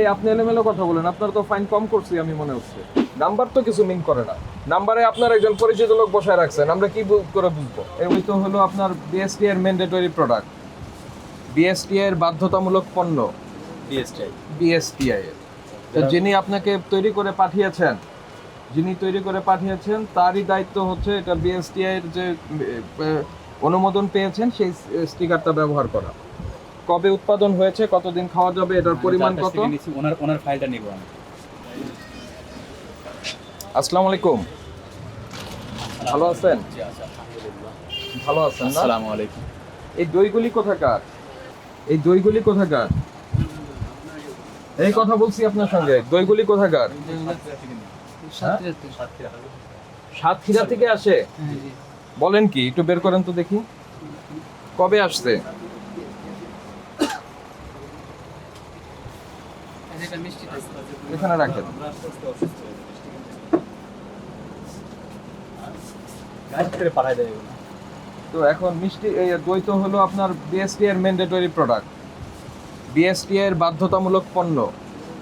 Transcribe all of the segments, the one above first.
এই আপনি এলোমেলো কথা বলেন আপনার তো ফাইন কম করছি আমি মনে হচ্ছে। নাম্বার তো কিছু মিন করে না। নাম্বারে আপনার একজন পরিচিত লোক বসায় রাখছেন আমরা কি করে বুঝব? এই তো হলো আপনার বিএসটি এর ম্যান্ডেটরি প্রোডাক্ট বিএসটি এর বাধ্যতামূলক পণ্য। ডিএসটাই বিএসটিআই এর। তো যিনি আপনাকে তৈরি করে পাঠিয়েছেন যিনি তৈরি করে পাঠিয়েছেন তারই দায়িত্ব হচ্ছে এটা বিএসটিআই এর যে অনুমোদন পেয়েছেন সেই স্টিকারটা ব্যবহার করা। কবে উৎপাদন হয়েছে কতদিন খাওয়া যাবে এটার পরিমাণ কত? ওনার ওনার ফাইলটা নিব আমি। আসসালামু আলাইকুম। ভালো আছেন? জি আচ্ছা আলহামদুলিল্লাহ। ভালো আছেন আসসালামু আলাইকুম। এই দইগুলি কোথাকার? এই দইগুলি কোথাকার? এই কথা বলছি আপনার সঙ্গে। দইগুলি কোথাকার? হ্যাঁ? সাতক্ষীরা। থেকে আসে? বলেন কি একটু বের করেন তো দেখি। কবে আসছে? এখানে রাখেন। তো এখন মিষ্টি এই দই তো হলো আপনার বিএসটি এর ম্যান্ডেটরি প্রোডাক্ট বিএসটি এর বাধ্যতামূলক পণ্য।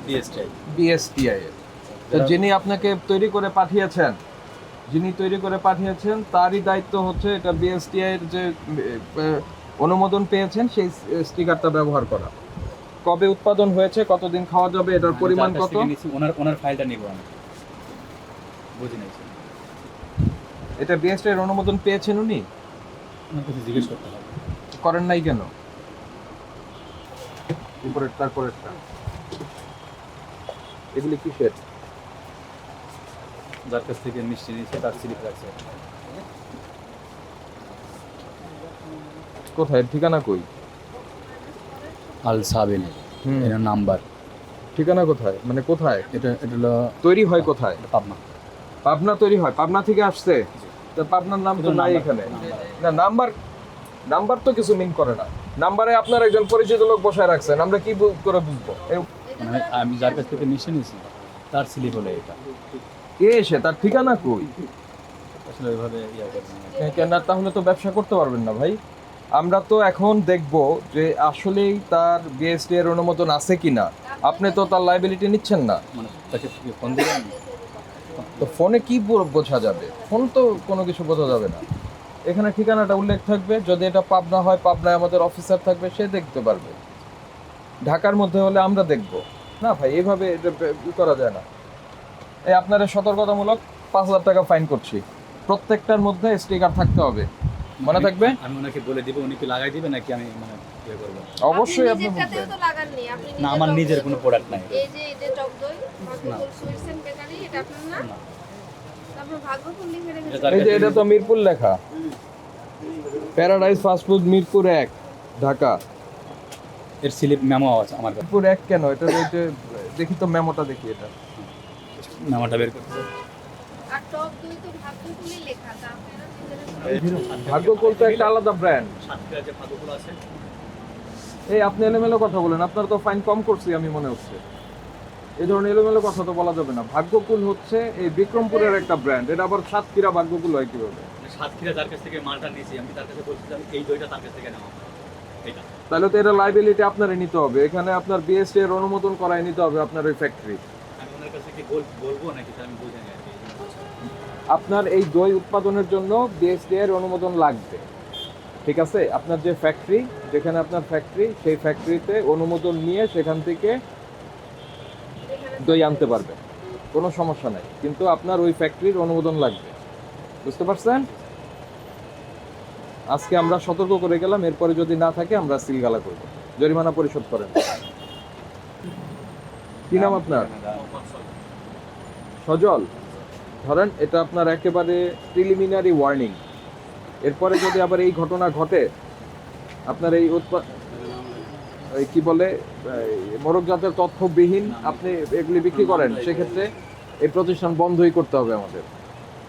ডিএসটাই বিএসটিআই এর। তো যিনি আপনাকে তৈরি করে পাঠিয়েছেন যিনি তৈরি করে পাঠিয়েছেন তারই দায়িত্ব হচ্ছে এটা বিএসটিআই এর যে অনুমোদন পেয়েছেন সেই স্টিকারটা ব্যবহার করা। কবে উৎপাদন হয়েছে কতদিন খাওয়া যাবে এটার পরিমাণ কত? ওনার ওনার ফাইলটা নিব আমি। বুঝি নাই এটা বিএসটি এর অনুমোদন পেয়েছেন উনি? কাছে জিজ্ঞেস করতে হবে। করেন নাই কেন? উপরের তারপরেরটা। এগুলি কিসের? যার কাছ থেকে মিষ্টি নিয়েছে তার স্লিপ রাখছে কোথায়? ঠিকানা কই? আল সাবিন। এর নাম্বার। ঠিকানা কোথায়? মানে কোথায়? এটা এটা হলো তৈরি হয় কোথায়? পাবনা। পাবনা তৈরি হয়? পাবনা থেকে আসছে? তো পাবনার নাম তো নাই এখানে। না নাম্বার নাম্বার তো কিছু মিন করে না। নাম্বারে আপনার একজন পরিচিত লোক বসায় রাখছেন আমরা কি করে বুঝব? এ- মানে আমি যার কাছ থেকে মিষ্টি নিয়েছি তার স্লিপ হলো এটা। কে এসে তার ঠিকানা কই? আসলে ওইভাবে ইয়া করবে না। কেন তাহলে তো ব্যবসা করতে পারবেন না ভাই। আমরা তো এখন দেখব যে আসলেই তার বিএসটি এর অনুমোদন আছে কিনা। আপনি তো তার লাইবিলিটি নিচ্ছেন না। মানে তো ফোনে কি বোঝা যাবে? ফোন তো কোনো কিছু বোঝা যাবে না। এখানে ঠিকানাটা উল্লেখ থাকবে। যদি এটা পাবনা হয় পাবনায় আমাদের অফিসার থাকবে সে দেখতে পারবে। ঢাকার মধ্যে হলে আমরা দেখব। না ভাই এইভাবে করা যায় না। এই আপনারা সতর্কতামূলক পাঁচ হাজার টাকা ফাইন করছি। প্রত্যেকটার মধ্যে স্টিকার থাকতে হবে। মনে থাকবে? আমি ওনাকে বলে দিব উনি কি লাগাই দিবে নাকি আমি মানে ইয়ে করব? অবশ্যই আপনি বলবেন। তো লাগাননি আপনি না আমার নিজের কোনো প্রোডাক্ট নাই। এই যে এটা টক দই না। ভাগ্যকুল সুইটস এন্ড বেকারি এটা আপনার না? না। তারপর ভাগ্যকুল লিখে রেখেছেন। এই যে এটা তো মিরপুর লেখা। প্যারাডাইস মিরপুর এক ঢাকা। এর স্লিপ মেমো আছে আমার মিরপুর এক কেন? এটা দেখি তো মেমোটা দেখি এটা। মেমোটা বের করতে ভাগ্যকুল তো একটা আলাদা ব্র্যান্ড এই আপনি এলোমেলো কথা বলেন আপনার তো ফাইন কম করছি আমি মনে হচ্ছে। এই ধরনের এলোমেলো কথা তো বলা যাবে না। ভাগ্যকুল হচ্ছে এই বিক্রমপুরের একটা ব্র্যান্ড এটা আবার সাতক্ষীরা ভাগ্যকুল হয় কীভাবে? সাতক্ষীরা যার কাছ থেকে মালটা নিয়েছি আমি তার কাছে বলছি আমি এই দইটা তার কাছ থেকে নেওয়া। তাহলে তো এটা লাইবিলিটি আপনারই নিতে হবে। এখানে আপনার বিএসটি এর অনুমোদন করাই নিতে হবে আপনার ওই ফ্যাক্টরি আমি ওনার কাছে কি বলব নাকি আমি বুঝে নিই। আপনার এই দই উৎপাদনের জন্য বিএসটি এর অনুমোদন লাগবে। ঠিক আছে? আপনার যে ফ্যাক্টরি যেখানে আপনার ফ্যাক্টরি সেই ফ্যাক্টরিতে অনুমোদন নিয়ে সেখান থেকে দই আনতে পারবেন। কোনো সমস্যা নাই। কিন্তু আপনার ওই ফ্যাক্টরির অনুমোদন লাগবে। বুঝতে পারছেন? আজকে আমরা সতর্ক করে গেলাম, এরপরে যদি না থাকে আমরা সিলগালা করব। জরিমানা পরিশোধ করেন। কি নাম আপনার? সজল। ধরেন, এটা আপনার একেবারে প্রিলিমিনারি ওয়ার্নিং এরপরে যদি আবার এই ঘটনা ঘটে, আপনার এই উৎপাদ কি বলে, এই মোরগ জাতের তথ্যবিহীন আপনি এগুলি বিক্রি করেন, সেক্ষেত্রে এই প্রতিষ্ঠান বন্ধই করতে হবে আমাদের।